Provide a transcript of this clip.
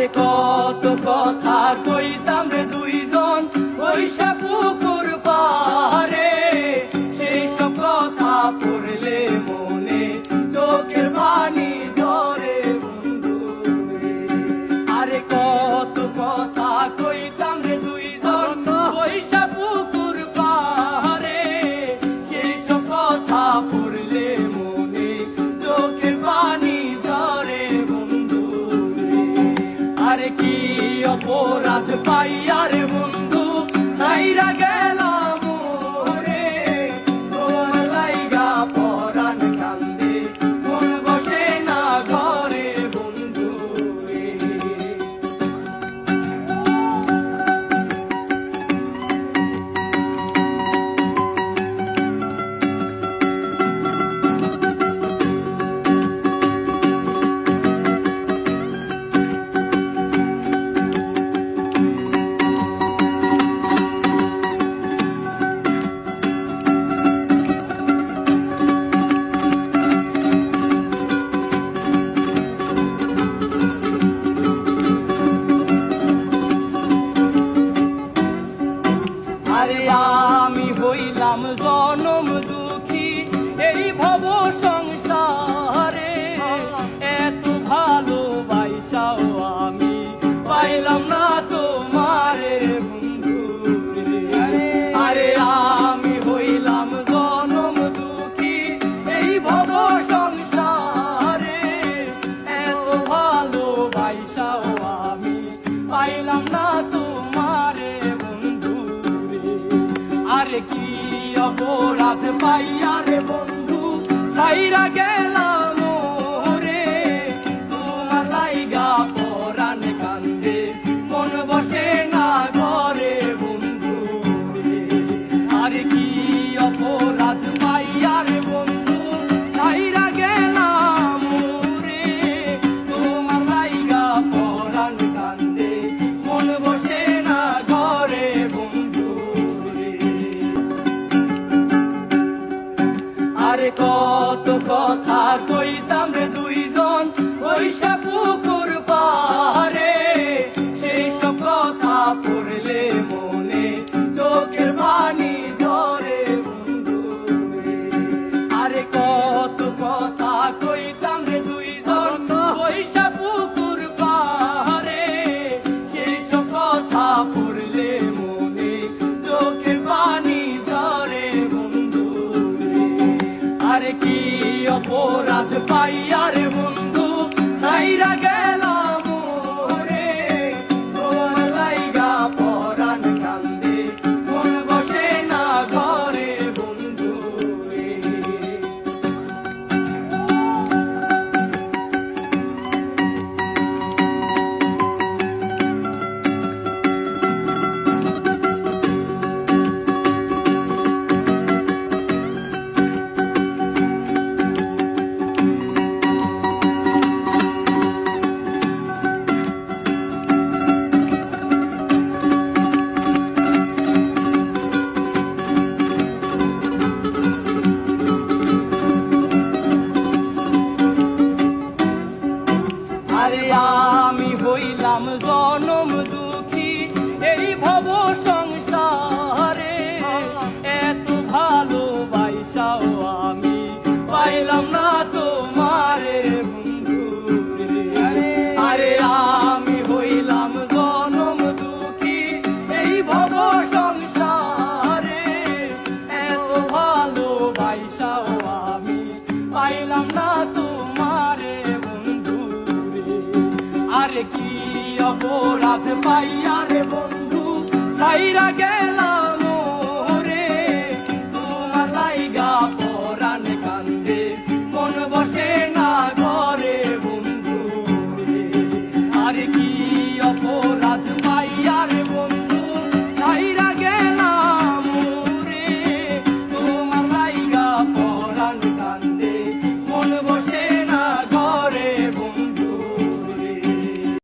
ricotto ay, ay. আমি হইলাম জনম দুঃখী। এই ভব সংসারে এত ভালো বাইসাও আমি পাইলাম না তোমারে বন্ধু। আরে আমি হইলাম জনম দুঃখী। এই ভব সংসারে এত ভালো বাইসাও আমি পাইলাম না অপরাধ পাইয়া রে বন্ধু সাইরা গে আর কত কথা কইতাম রে দুইজন? বৈশাখ অপরাধ পাইয়া রে বন্ধু সাইরা গে